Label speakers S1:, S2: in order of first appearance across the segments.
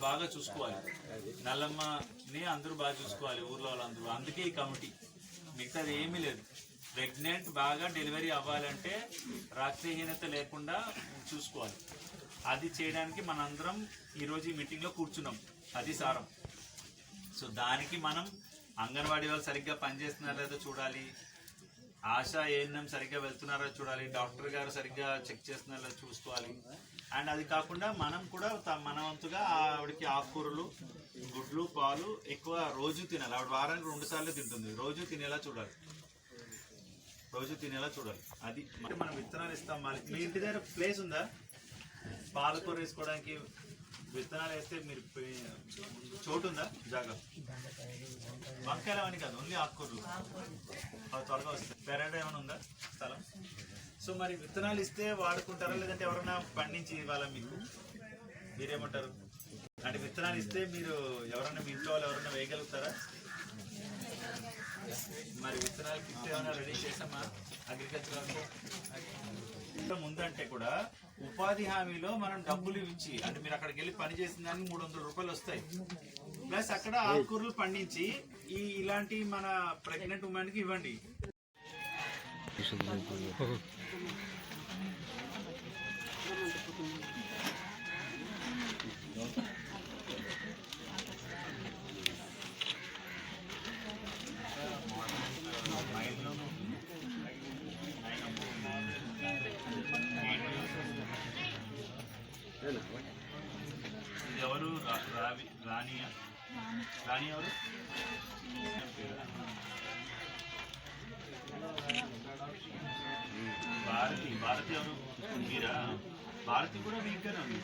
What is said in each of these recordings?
S1: బాగా చూసుకోవాలి. నల్లమ్మని అందరూ బాగా చూసుకోవాలి ఊర్లో వాళ్ళందరూ. అందుకే ఈ కమిటీ. మిగతాది ఏమీ లేదు. ప్రెగ్నెంట్ బాగా డెలివరీ అవ్వాలంటే రక్తహీనత లేకుండా చూసుకోవాలి. అది చేయడానికి మనందరం ఈరోజు ఈ మీటింగ్లో కూర్చున్నాం. అది సారం. సో దానికి మనం అంగన్వాడీ వాళ్ళు సరిగ్గా పనిచేస్తున్నారో లేదో చూడాలి. ఆశా ఏఎన్ఎం సరిగ్గా వెళ్తున్నారో చూడాలి. డాక్టర్ గారు సరిగ్గా చెక్ చేస్తున్నారో చూసుకోవాలి. అండ్ అది కాకుండా మనం కూడా త- మన వంతుగా ఆవిడకి ఆకుకూరలు గుడ్లు పాలు ఎక్కువ రోజు తినాలి. ఆవిడ వారానికి రెండు సార్లు తింటుంది. రోజు తినేలా చూడాలి. రోజు తినేలా చూడాలి. అది మరి మనం విత్తనాలు ఇస్తాం వాళ్ళకి మీ ఇంటి దగ్గర ప్లేస్ ఉందా? పాలకూర వేసుకోవడానికి విత్తనాలు వేస్తే మీరు చోటు ఉందా జాగా. వంకాయలు అవన్నీ కాదు ఓన్లీ ఆకుకూరలు. త్వరగా వస్తాయి. పెరడ్ ఏమైనా ఉందా? సో మరి విత్తనాలు ఇస్తే వాడుకుంటారా? లేదంటే ఎవరైనా పండించి ఇవ్వాలా మీకు? మీరేమంటారు? అంటే విత్తనాలు ఇస్తే మీరు ఎవరైనా మీ ఇంట్లో వాళ్ళు ఎవరైనా వేయగలుగుతారా? మరి విత్తనాలు కిట్ ఏమైనా రెడీ చేసామా? అగ్రికల్చర్ ఇంకా ముందంటే కూడా ఉపాధి హామీలో మనం డబ్బులు ఇచ్చి అంటే మీరు అక్కడికి వెళ్ళి పని చేసిన దానికి మూడు వందల రూపాయలు వస్తాయి. ప్లస్ అక్కడ ఆకుకూరలు పండించి ఈ ఇలాంటి మన ప్రెగ్నెంట్ ఉమెన్కి ఇవ్వండి రాణి. ఎవరు? భారతి. భారతి ఎవరు? మీరా? భారతి కూడా వీక్గానే ఉంది.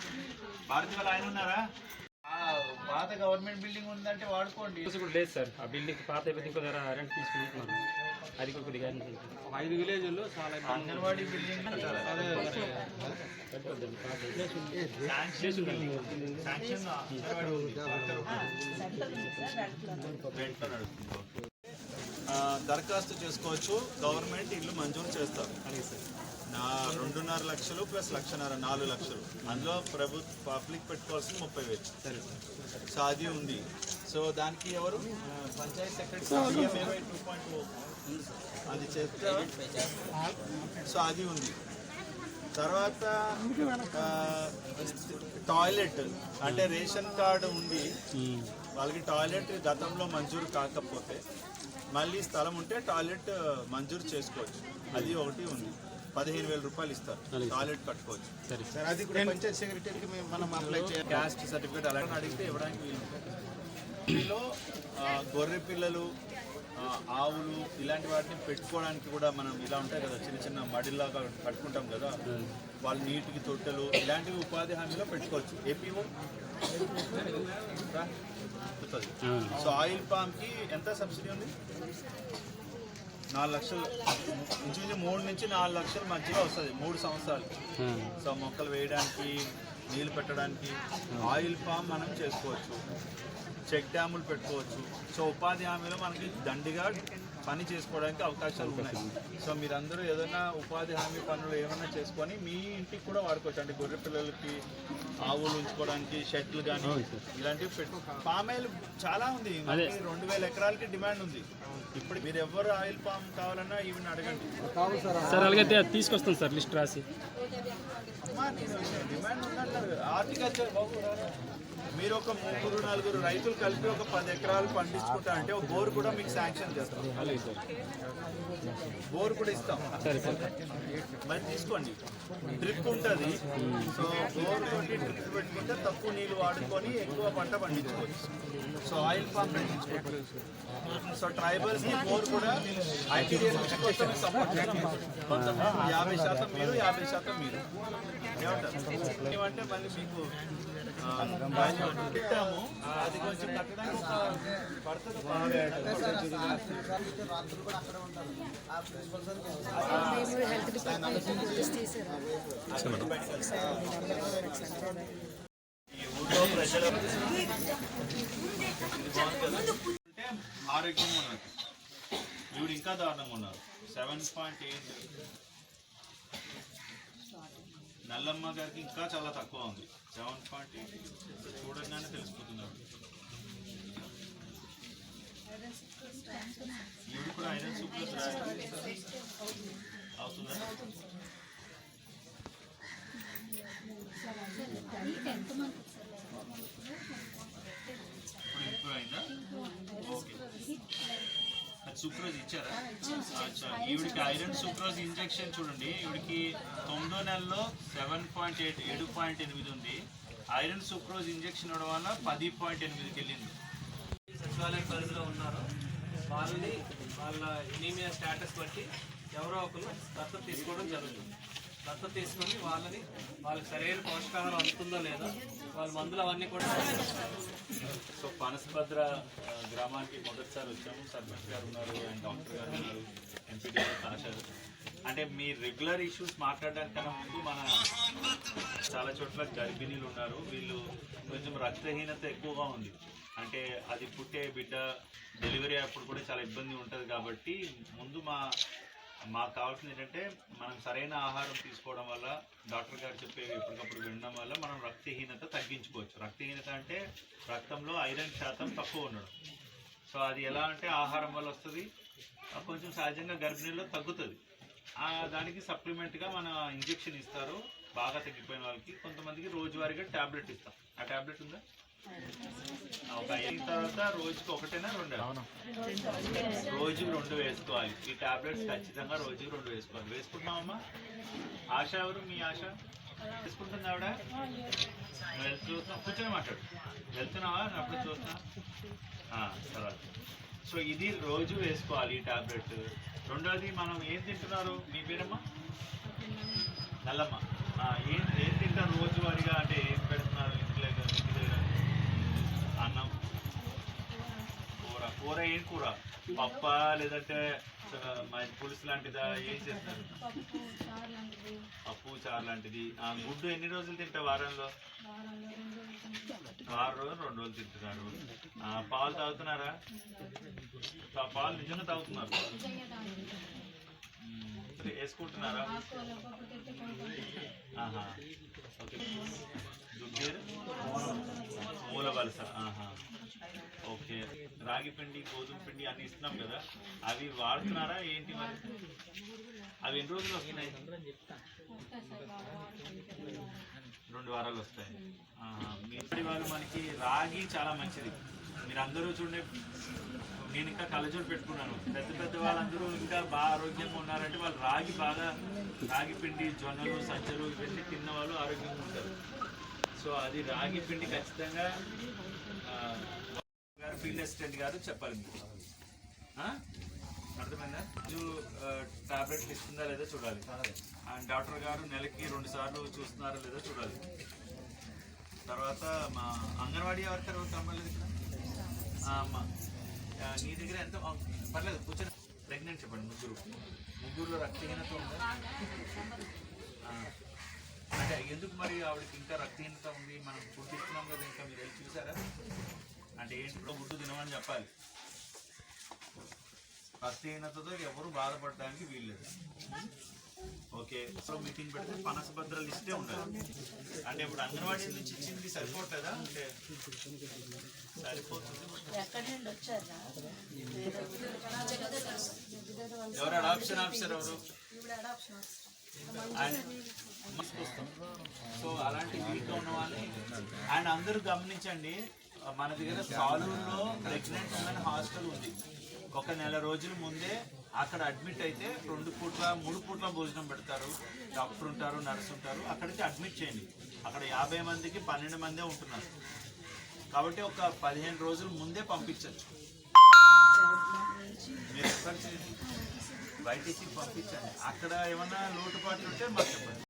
S1: భారతి వాళ్ళు ఆయన ఉన్నారా? పాత గవర్నమెంట్ బిల్డింగ్ ఉందంటే వాడుకోండి.
S2: లేదు సార్. ఆ బిల్డింగ్ పాత ఇంకో దగ్గర రెంట్ తీసుకుంటున్నాను. అది కొద్దిగా ఐదు విలేజ్లో చాలా
S1: అంగన్వాడీ బిల్డింగ్ శాంక్షన్. దరఖాస్తు చేసుకోవచ్చు. గవర్నమెంట్ ఇల్లు మంజూరు చేస్తారు. నా రెండున్నర లక్షలు ప్లస్ లక్షన్నర నాలుగు లక్షలు. అందులో ప్రభుత్వ పబ్లిక్ పెట్టుకోవాల్సింది ముప్పై వేలు. సరే. సో అది ఉంది. సో దానికి ఎవరు? ఆ, పంచాయత్ సెక్రటరీ టూ పాయింట్ అది చేస్తే సో అది ఉంది. తర్వాత టాయిలెట్. అంటే రేషన్ కార్డు ఉంది. వాళ్ళకి టాయిలెట్ గతంలో మంజూరు కాకపోతే మళ్ళీ స్థలం ఉంటే టాయిలెట్ మంజూరు చేసుకోవచ్చు. అది ఒకటి ఉంది. పదిహేను వేల రూపాయలు ఇస్తారు. టాయిలెట్ కట్టుకోవచ్చు.
S3: సార్. అది కూడా పంచాయత్ సెక్రటరీకి మనం అప్లై చేయాలి.
S1: క్యాస్ట్ సర్టిఫికేట్ అలాగే అడిగితే ఇవ్వడానికి వీలు గొర్రె పిల్లలు ఆవులు ఇలాంటి వాటిని పెట్టుకోవడానికి కూడా మనం ఇలా ఉంటాయి కదా చిన్న చిన్న మడిలాగా కట్టుకుంటాం కదా వాళ్ళు నీటికి తొట్టెలు ఇలాంటివి ఉపాధి హామీలో పెట్టుకోవచ్చు. ఏపీఓ సో ఆయిల్ పామ్కి ఎంత సబ్సిడీ ఉంది? నాలుగు లక్షలు. ఇంచుమించు మూడు నుంచి నాలుగు లక్షల మధ్యలో వస్తుంది మూడు సంవత్సరాలు. సో మొక్కలు వేయడానికి నీళ్ళు పెట్టడానికి ఆయిల్ పామ్ మనం చేసుకోవచ్చు. చెక్ డ్యాములు పెట్టుకోవచ్చు. సో ఉపాధి హామీలో మనకి దండిగా పని చేసుకోవడానికి అవకాశాలు ఉన్నాయి. సో మీరందరూ ఏదైనా ఉపాధి హామీ పనులు ఏమైనా చేసుకొని మీ ఇంటికి కూడా వాడుకోవచ్చు. అంటే గొర్రె పిల్లలకి ఆవులు ఉంచుకోవడానికి షెడ్లు కానీ ఇలాంటివి పెట్టు పామ్ ఆయిల్ చాలా ఉంది. రెండు వేల ఎకరాలకి డిమాండ్ ఉంది. ఇప్పుడు మీరు ఎవరు ఆయిల్ పామ్ కావాలన్నా ఈవెన్ అడగండి.
S2: సార్. అలాగైతే అది తీసుకొస్తాం సార్ లిస్ట్ రాసి.
S1: డిమాండ్ ఉందంటారు. హార్టికల్చర్ బాబు. మీరు ఒక ముగ్గురు నలుగురు రైతులు కలిపి ఒక పది ఎకరాలు పండించుకుంటా అంటే ఒక బోర్ కూడా మీకు శాంక్షన్ చేస్తాం.
S2: అలాగే సార్
S1: బోర్ కూడా ఇస్తాం. మరి తీసుకోండి. డ్రిప్ ఉంటుంది. సో బోర్ తోటి డ్రిప్ పెట్టుకుంటే తక్కువ నీళ్ళు వాడుకొని ఎక్కువ పంట పండించుకోవచ్చు. సో ఆయిల్ పామ్ పండించుకోవచ్చు సో ట్రైబల్స్ బోర్ కూడా కొంచెం సపోర్ట్ కొంతమంది యాభై శాతం మీరు యాభై శాతం మీరు. ఏమంటారు? ఏమంటే మళ్ళీ మీకు పెట్టాము. అది కొంచెం కట్టడానికి ఈ ఊళ్ళో ప్రజలు అంటే ఆరోగ్యంగా ఉన్నారు ఈవిడ ఇంకా దారుణంగా ఉన్నారు. Seven point eight. నల్లమ్మ గారికి ఇంకా చాలా తక్కువ ఉంది. Seven point eight. చూడంగానే కూడా ఐరన్ సూక్రోజ్ అవుతుందా ఇప్పుడు ఇంప్రూవ్ అయిందా ఓకే అది సూక్రోజ్ ఇచ్చారా ఈవిడికి ఐరన్ సూక్రోజ్ ఇంజెక్షన్ చూడండి ఈవిడికి తొమ్మిదో నెలలో సెవెన్ పాయింట్ ఎయిట్ ఏడు పాయింట్ ఎనిమిది ఉంది ఐరన్ సూక్రోజ్ ఇంజెక్షన్ ఇవ్వడం వల్ల పది పాయింట్ ఎనిమిదికి వెళ్ళింది
S4: సచివాలయం పరిధిలో ఉన్నారు వాళ్ళని వాళ్ళ ఎనీమియా స్టేటస్ బట్టి ఎవరో ఒకరు దత్తత తీసుకోవడం జరుగుతుంది. దత్తత తీసుకొని వాళ్ళని వాళ్ళకి సరైన పోషకాహారం అందుతుందో లేదో వాళ్ళ మందులు అవన్నీ కూడా
S1: సో పనసభద్ర గ్రామానికి మొదటిసారి వచ్చాము. సర్పంచ్ గారు ఉన్నారు అండ్ డాక్టర్ గారు ఉన్నారు ఎంపీడీ గారు అంటే మీ రెగ్యులర్ ఇష్యూస్ మాట్లాడడానికన్నా ముందు మన చాలా చోట్ల గర్భిణీలు ఉన్నారు. వీళ్ళు కొంచెం రక్తహీనత ఎక్కువగా ఉంది. అంటే అది పుట్టే బిడ్డ డెలివరీ అప్పుడు కూడా చాలా ఇబ్బంది ఉంటుంది కాబట్టి ముందు మా మాకు కావాల్సింది ఏంటంటే మనం సరైన ఆహారం తీసుకోవడం వల్ల డాక్టర్ గారు చెప్పే ఎప్పటికప్పుడు వినడం వల్ల మనం రక్తహీనత తగ్గించుకోవచ్చు. రక్తహీనత అంటే రక్తంలో ఐరన్ శాతం తక్కువ ఉండడం. సో అది ఎలా అంటే ఆహారం వల్ల వస్తుంది కొంచెం సహజంగా గర్భిణీలో తగ్గుతుంది. ఆ దానికి సప్లిమెంట్గా మన ఇంజెక్షన్ ఇస్తారు బాగా తగ్గిపోయిన వాళ్ళకి కొంతమందికి రోజువారీగా ట్యాబ్లెట్ ఇస్తాం ఆ ట్యాబ్లెట్ ఉందా? ఒక అయిన తర్వాత రోజుకి ఒకటేనా రెండు? రోజుకి రెండు వేసుకోవాలి. ఈ టాబ్లెట్స్ ఖచ్చితంగా రోజుకి రెండు వేసుకోవాలి. వేసుకుంటున్నావమ్మా? ఆశ ఎవరు? మీ ఆశ? వేసుకుంటుంది ఆవిడ? వెళ్తూ చూస్తున్నావు కూర్చొని మాట్లాడు. వెళ్తున్నావా? నేను అప్పుడు చూస్తున్నా. తర్వాత. సో ఇది రోజు వేసుకోవాలి ఈ టాబ్లెట్. రెండోది మనం ఏం తింటున్నారు? మీ పేరమ్మా? నల్లమ్మ. ఏం ఏం తింటారు రోజువారీగా? అంటే ఏం పెడుతున్నారు? అన్నం కూర కూర ఏం కూర? పప్ప లేదంటే పులుసు లాంటిదా? ఏం చేస్తారు? పప్పు చారు లాంటిది. ఆ గుడ్డు ఎన్ని రోజులు తింటా వారంలో? వారం రోజులు రెండు రోజులు తింటున్నారు. ఆ, పాలు తాగుతున్నారా? పాలు నిజంగా తాగుతున్నారు? వేసుకుంటున్నారా? ఓకే. మూల వలస. ఓకే. రాగి పిండి గోధుమ పిండి అన్ని ఇస్తున్నాం కదా. అవి వాడుతున్నారా ఏంటి మరి? అవి ఎన్ని రోజులు వస్తున్నాయి? రెండు వారాలు వస్తాయి. మీ వాళ్ళు మనకి రాగి చాలా మంచిది. మీరు అందరూ చూడండి నేను ఇంకా కళ్ళజోడు పెట్టుకున్నాను. పెద్ద పెద్ద వాళ్ళందరూ ఇంకా బాగా ఆరోగ్యంగా ఉన్నారంటే వాళ్ళు రాగి బాగా రాగి పిండి జొన్నలు సజ్జలు ఇవన్నీ తిన్న వాళ్ళు ఆరోగ్యంగా ఉంటారు. సో అది రాగి పిండి ఖచ్చితంగా గారు ఫీల్డ్ అసిస్టెంట్ గారు చెప్పాలి మీకు. ఆ? అర్థమైందా? టాబ్లెట్లు ఇస్తుందా లేదో చూడాలి. అండ్ డాక్టర్ గారు నెలకి రెండు సార్లు చూస్తున్నారా లేదో చూడాలి. తర్వాత మా అంగన్వాడీ వర్కర్ కమ్మలేదు ఇక్కడ? నీ దగ్గర ఎంత? పర్లేదు కూర్చొని. ప్రెగ్నెంట్ చెప్పండి ముగ్గురు. ముగ్గురులో రక్తహీనత ఉందా? అంటే ఎందుకు మరి ఆవిడకి ఇంకా రక్తహీనత ఉంది? మనం ఫుడ్ ఇస్తున్నాం కదా ఇంకా మీరు వెళ్ళి చూసారా అంటే ఏంటి ఇప్పుడు గుడ్డు తినమని చెప్పాలి. రక్తహీనతతో ఎవరు బాధపడడానికి వీల్లేదు. ఓకే సో మీటింగ్ పెడితే పనసభద్ర లిస్టే ఉండాలి అంటే ఇప్పుడు అంగన్వాడీ నుంచి ఇచ్చింది సరిపోతుందా? అంటే సరిపోతుంది. ఎవరు అడాప్షన్ ఆఫీసర్ ఎవరు. సో అలాంటి వీక్ ఉన్న వాళ్ళని అండ్ అందరూ గమనించండి మన దగ్గర సాలూరులో ప్రెగ్నెంట్ ఉమెన్ హాస్టల్ ఉంది. ఒక నెల రోజుల ముందే అక్కడ అడ్మిట్ అయితే రెండు పూట్ల మూడు పూట్ల భోజనం పెడతారు. డాక్టర్ ఉంటారు నర్స్ ఉంటారు. అక్కడికి అడ్మిట్ చేయండి. అక్కడ యాభై మందికి పన్నెండు మందే ఉంటున్నారు. కాబట్టి ఒక పదిహేను రోజుల ముందే పంపించవచ్చు మీరు ఎక్కడ వైటీసీకి బయటికి పంపించండి. అక్కడ ఏమన్నా లోటుపాట్లు ఉంటే మాకు చెప్పండి.